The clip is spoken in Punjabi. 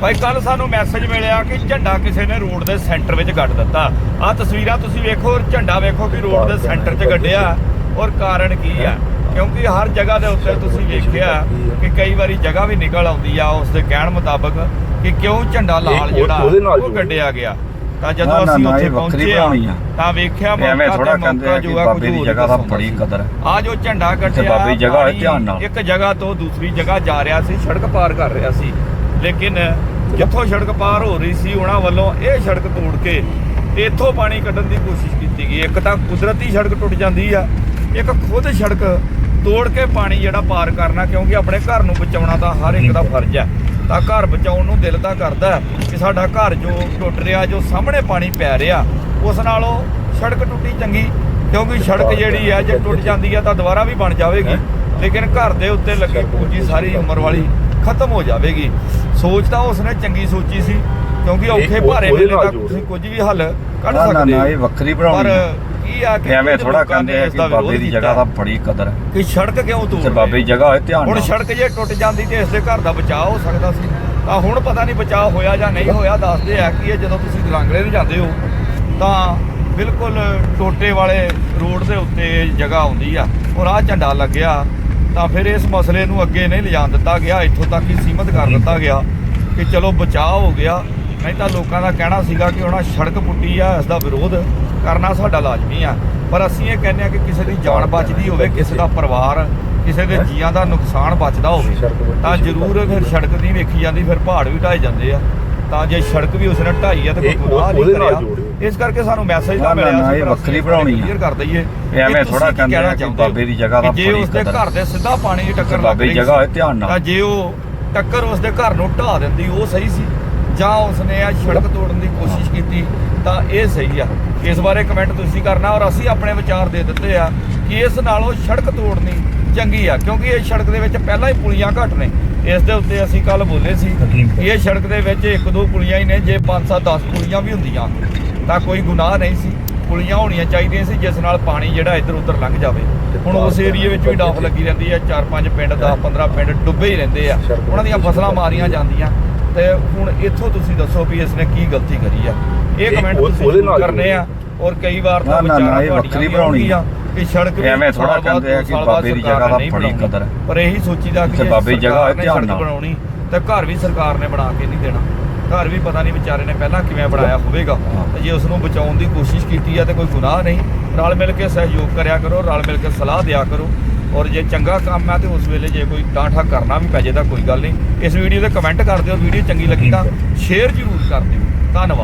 ਭਾਈ ਕੱਲ ਸਾਨੂੰ ਮੈਸੇਜ ਮਿਲਿਆ ਕਿ ਝੰਡਾ ਕਿਸੇ ਨੇ ਰੋਡ ਦੇ ਸੈਂਟਰ ਵਿੱਚ ਗੱਡ ਦਿੱਤਾ। ਆਹ ਤਸਵੀਰਾਂ ਤੁਸੀਂ ਵੇਖੋ ਔਰ ਝੰਡਾ ਵੇਖੋ ਕਿ ਰੋਡ ਦੇ ਸੈਂਟਰ 'ਚ ਗੱਡਿਆ। ਔਰ ਕਾਰਨ ਕੀ ਆ? ਕਿਉਂਕਿ ਹਰ ਜਗ੍ਹਾ ਦੇ ਉੱਤੇ ਤੁਸੀਂ ਵੇਖਿਆ ਕਿ ਕਈ ਵਾਰੀ ਜਗ੍ਹਾ ਵੀ ਨਿਕਲ ਆਉਂਦੀ ਆ ਉਸ ਦੇ ਕਹਿਣ ਮੁਤਾਬਕ ਕਿ ਕਿਉਂ ਝੰਡਾ ਲਾਲ ਜਿਹੜਾ ਉਹ। ਗੱਡਿਆ ਗਿਆ। ਤਾਂ ਜਦੋਂ ਅਸੀਂ ਉੱਥੇ ਪਹੁੰਚੇ ਆ ਆ। ਤਾਂ ਵੇਖਿਆ ਮੌਕਾ ਤੇ ਮੌਕਾ ਆ ਜੋ ਆ ਬਾਬੇ ਦੀ ਜਗ੍ਹਾ ਦਾ ਬੜੀ ਕਦਰ ਆ ਜੋ ਝੰਡਾ ਕੱਟਿਆ ਬਾਬੇ ਦੀ ਜਗ੍ਹਾ ਹੈ, ਪਾਣੀ ਧਿਆਨ ਨਾਲ। ਇੱਕ ਜਗ੍ਹਾ ਤੋਂ ਦੂਸਰੀ ਜਗ੍ਹਾ ਜਾ ਰਿਹਾ ਸੀ ਸੜਕ ਪਾਰ ਕਰ ਰਿਹਾ ਸੀ। ਲੇਕਿਨ, ਜਿੱਥੋਂ ਸੜਕ ਪਾਰ ਹੋ ਰਹੀ ਸੀ, ਉਹਨਾਂ ਵੱਲੋਂ ਇਹ ਸੜਕ ਤੋੜ ਕੇ ਇੱਥੋਂ ਪਾਣੀ ਕੱਢਣ ਦੀ ਕੋਸ਼ਿਸ਼ ਕੀਤੀ ਗਈ। ਇੱਕ ਤਾਂ ਕੁਦਰਤੀ ਸੜਕ ਟੁੱਟ ਜਾਂਦੀ ਆ, ਇੱਕ ਖੁਦ ਸੜਕ ਤੋੜ ਕੇ ਪਾਣੀ ਜਿਹੜਾ ਪਾਰ ਕਰਨਾ, ਕਿਉਂਕਿ ਆਪਣੇ ਘਰ ਨੂੰ ਬਚਾਉਣਾ ਤਾਂ ਹਰ ਇੱਕ ਦਾ ਫਰਜ਼ ਹੈ ਤਾਂ ਘਰ ਬਚਾਉਣ ਨੂੰ ਦਿਲ ਤਾਂ ਕਰਦਾ ਕਿ ਸਾਡਾ ਘਰ ਜੋ ਟੁੱਟ ਰਿਹਾ, ਜੋ ਸਾਹਮਣੇ ਪਾਣੀ ਪੈ ਰਿਹਾ, ਉਸ ਨਾਲੋਂ ਸੜਕ ਟੁੱਟੀ ਚੰਗੀ, ਕਿਉਂਕਿ ਸੜਕ ਜਿਹੜੀ ਹੈ ਜੇ ਟੁੱਟ ਜਾਂਦੀ ਹੈ ਤਾਂ ਦੁਬਾਰਾ ਵੀ ਬਣ ਜਾਵੇਗੀ। ਲੇਕਿਨ ਘਰ ਦੇ ਉੱਤੇ ਲੱਗੀ ਪੂੰਜੀ ਸਾਰੀ ਉਮਰ ਵਾਲੀ ਖਤਮ ਹੋ ਜਾਵੇਗੀ। ਸੋਚ ਤਾਂ ਉਸਨੇ ਚੰਗੀ ਸੋਚੀ ਸੀ ਕਿਉਂਕਿ ਔਖੇ ਭਾਰੇ ਵੇਲੇ ਜੋੜ। ਤੁਸੀਂ ਕੁਝ ਵੀ ਹੱਲ ਕੱਢ ਨਾ ਨਾ ਸਕਦੇ ਨਾ ਇਹ ਵੱਖਰੀ ਪਰ ਬਣਾਉਣੀ ਆ। ਕੀ ਆ ਕਿ ਐਵੇਂ ਥੋੜਾ ਕਹਿੰਦੇ ਨੇ ਆ ਕਿ ਦਾ ਬਾਬੇ ਦੀ ਜਗ੍ਹਾ ਦਾ ਬੜੀ ਕਦਰ ਹੈ ਕਿ ਸੜਕ ਕਿਉਂ ਤੋੜ ਤੇ? ਬਾਬੇ ਦੀ ਜਗ੍ਹਾ ਹੋਏ ਧਿਆਨ ਹੁਣ ਸੜਕ ਜੇ ਟੁੱਟ ਜਾਂਦੀ ਤੇ ਇਸ ਦੇ ਘਰ ਦਾ ਬਚਾਅ ਹੋ ਸਕਦਾ ਸੀ ਤਾਂ ਹੁਣ ਪਤਾ ਨਹੀਂ ਬਚਾਅ ਹੋਇਆ ਜਾਂ ਨਹੀਂ ਹੋਇਆ ਦੱਸਦੇ ਆ ਕਿ ਇਹ ਜਦੋਂ ਤੁਸੀਂ ਦਲਾਂਗਲੇ ਨੂੰ ਜਾਂਦੇ ਹੋ ਤਾਂ ਬਿਲਕੁਲ ਟੋਟੇ ਵਾਲੇ ਰੋਡ ਦੇ ਉੱਤੇ ਜਗ੍ਹਾ ਆਉਂਦੀ ਆ ਔਰ ਆਹ ਝੰਡਾ ਲੱਗਿਆ ਤਾਂ ਫਿਰ ਇਸ ਮਸਲੇ ਨੂੰ ਅੱਗੇ ਨਹੀਂ ਲਿਜਾਣ ਦਿੱਤਾ ਗਿਆ ਇੱਥੋਂ ਤੱਕ ਹੀ ਸੀਮਤ ਕਰ ਦਿੱਤਾ ਗਿਆ ਕਿ ਚਲੋ ਬਚਾਅ ਹੋ ਗਿਆ। ਨਹੀਂ ਤਾਂ ਲੋਕਾਂ ਦਾ ਕਹਿਣਾ ਸੀਗਾ ਕਿ ਉਹਨਾਂ ਸੜਕ ਪੁੱਟੀ ਆ ਇਸ ਦਾ ਵਿਰੋਧ ਕਰਨਾ ਸਾਡਾ ਲਾਜ਼ਮੀ ਆ। ਪਰ ਅਸੀਂ ਇਹ ਕਹਿੰਦੇ ਆ ਕਿ ਕਿਸੇ ਦੀ ਜਾਨ ਬਚਦੀ ਹੋਵੇ ਕਿਸੇ ਦਾ ਪਰਿਵਾਰ ਕਿਸੇ ਦੇ ਜੀਆਂ ਦਾ ਨੁਕਸਾਨ ਬਚਦਾ ਹੋਵੇ ਤਾਂ ਜ਼ਰੂਰ ਫਿਰ ਸੜਕ ਨਹੀਂ ਵੇਖੀ ਜਾਂਦੀ ਫਿਰ ਪਹਾੜ ਵੀ ਢਾਏ ਜਾਂਦੇ ਆ। ਤਾਂ ਜੇ ਸੜਕ ਵੀ ਉਸਨੇ ਢਾਈ ਆ ਤਾਂ ਕੋਈ ਗੁਨਾਹ ਨਹੀਂ ਕਰਿਆ। ਇਸ ਕਰਕੇ ਸਾਨੂੰ ਮੈਸੇਜ ਨਾ, ਨਾ, ਮਿਲਿਆ ਨਾ, ਸੀ ਵੱਖਰੀ ਬਣਾਉਣੀ ਆ। clear ਕਰ ਦਈਏ ਐਵੇਂ ਥੋੜਾ ਕਹਿੰਦੇ ਆ ਕਿ ਹੋ? ਬਾਬੇ ਦੀ ਜਗ੍ਹਾ ਦਾ ਜੇ ਹੈ। ਘਰ ਦੇ ਸਿੱਧਾ ਪਾਣੀ ਦੀ ਟੱਕਰ ਲੱਗ ਦੀ ਰਹੀ ਜਗ੍ਹਾ ਹੋਏ ਧਿਆਨ ਨਾਲ। ਤਾਂ ਜੇ ਉਹ ਟੱਕਰ ਉਸਦੇ ਘਰ ਨੂੰ ਢਾ ਦਿੰਦੀ ਉਹ ਸਹੀ ਸੀ ਜਾਂ ਉਸਨੇ ਆ ਸੜਕ ਤੋੜਨ ਦੀ ਕੋਸ਼ਿਸ਼ ਕੀਤੀ ਤਾਂ ਇਹ ਸਹੀ ਆ ਇਸ ਬਾਰੇ ਕਮੈਂਟ ਤੁਸੀਂ ਕਰਨਾ ਔਰ ਅਸੀਂ ਆਪਣੇ ਵਿਚਾਰ ਦੇ ਦਿੱਤੇ ਆ ਕਿ ਇਸ ਨਾਲੋਂ ਸੜਕ ਤੋੜਨੀ ਚੰਗੀ ਆ ਕਿਉਂਕਿ ਇਹ ਸੜਕ ਦੇ ਵਿੱਚ ਪਹਿਲਾਂ ਹੀ ਪੁਲੀਆਂ ਘੱਟ ਨੇ ਇਸ ਦੇ ਉੱਤੇ ਅਸੀਂ ਕੱਲ ਬੋਲੇ ਸੀ ਇਹ ਸੜਕ ਦੇ ਵਿੱਚ ਇੱਕ ਦੋ ਪੁਲੀਆਂ ਹੀ ਨੇ ਜੇ 5-7 10 ਪੁਲੀਆਂ ਵੀ ਹੁੰਦੀਆਂ ਤਾਂ ਕੋਈ ਗੁਨਾਹ ਨਹੀਂ ਸੀ। ਪੁਲੀਆਂ ਹੋਣੀਆਂ ਚਾਹੀਦੀਆਂ ਸੀ ਜਿਸ ਨਾਲ ਪਾਣੀ ਜਿਹੜਾ ਇੱਧਰ ਉੱਧਰ ਲੰਘ ਜਾਵੇ। ਹੁਣ ਉਸ ਏਰੀਏ ਵਿੱਚ ਵੀ ਡਾਫ ਲੱਗੀ ਰਹਿੰਦੀ ਹੈ ਚਾਰ ਪੰਜ ਪਿੰਡ 10 15 ਪਿੰਡ ਡੁੱਬੇ ਹੀ ਰਹਿੰਦੇ ਆ। ਉਹਨਾਂ ਦੀਆਂ ਫਸਲਾਂ ਮਾਰੀਆਂ ਜਾਂਦੀਆਂ। ਤੇ ਹੁਣ ਇੱਥੋਂ ਤੁਸੀਂ ਦੱਸੋ ਵੀ ਇਸਨੇ ਕੀ ਗਲਤੀ ਕਰੀ ਆ। ਇਹ ਕਮੈਂਟ ਤੁਸੀਂ ਕਰਨੇ ਆ। ਔਰ ਕਈ ਵਾਰ ਤਾਂ ਵਿਚਾਰਾਂ ਇਹ ਤੁਹਾਡੀਆਂ ਬਣਾਉਣੀ ਆ। ਕਿ ਸੜਕ ਵੀ ਐਵੇਂ ਬਾਅਦ, ਕਹਿੰਦੇ ਆ ਕਿ ਬਾਬੇ ਦੀ ਜਗ੍ਹਾ ਦਾ ਬੜੀ। ਕਦਰ। ਪਰ ਇਹੀ ਸੋਚੀਦਾ ਕਿ ਬਾਬੇ ਦੀ ਜਗ੍ਹਾ ਧਿਆਨ ਨਾਲ। ਬਣਾਉਣੀ ਤੇ ਘਰ ਵੀ ਸਰਕਾਰ ਨੇ ਬਣਾ ਕੇ ਨਹੀਂ ਦੇਣਾ। ਘਰ ਵੀ ਪਤਾ ਨਹੀਂ ਵਿਚਾਰੇ ਨੇ ਪਹਿਲਾਂ ਕਿਵੇਂ ਬਣਾਇਆ ਹੋਵੇਗਾ। ਹਾਂ। ਤੇ ਜੇ ਉਸ ਨੂੰ ਬਚਾਉਣ ਦੀ ਕੋਸ਼ਿਸ਼ ਕੀਤੀ ਆ ਤੇ ਕੋਈ ਗੁਨਾਹ ਨਹੀਂ। ਰਲ ਮਿਲ ਕੇ ਸਹਿਯੋਗ ਕਰਿਆ ਕਰੋ ਰਲ ਮਿਲ ਕੇ ਸਲਾਹ ਦਿਆ ਕਰੋ। ਔਰ ਜੇ ਚੰਗਾ ਕੰਮ ਆ ਤੇ ਉਸ ਵੇਲੇ ਜੇ ਕੋਈ ਟਾਂਠਾ ਕਰਨਾ ਵੀ ਪੈ ਜੇ ਤਾਂ ਕੋਈ ਗੱਲ ਨਹੀਂ। ਇਸ ਵੀਡੀਓ ਤੇ ਕਮੈਂਟ ਕਰ ਦਿਓ ਵੀਡੀਓ ਚੰਗੀ ਲੱਗੀ ਤਾਂ ਸ਼ੇਅਰ ਜ਼ਰੂਰ ਕਰ ਦਿਓ। ਧੰਨਵਾਦ।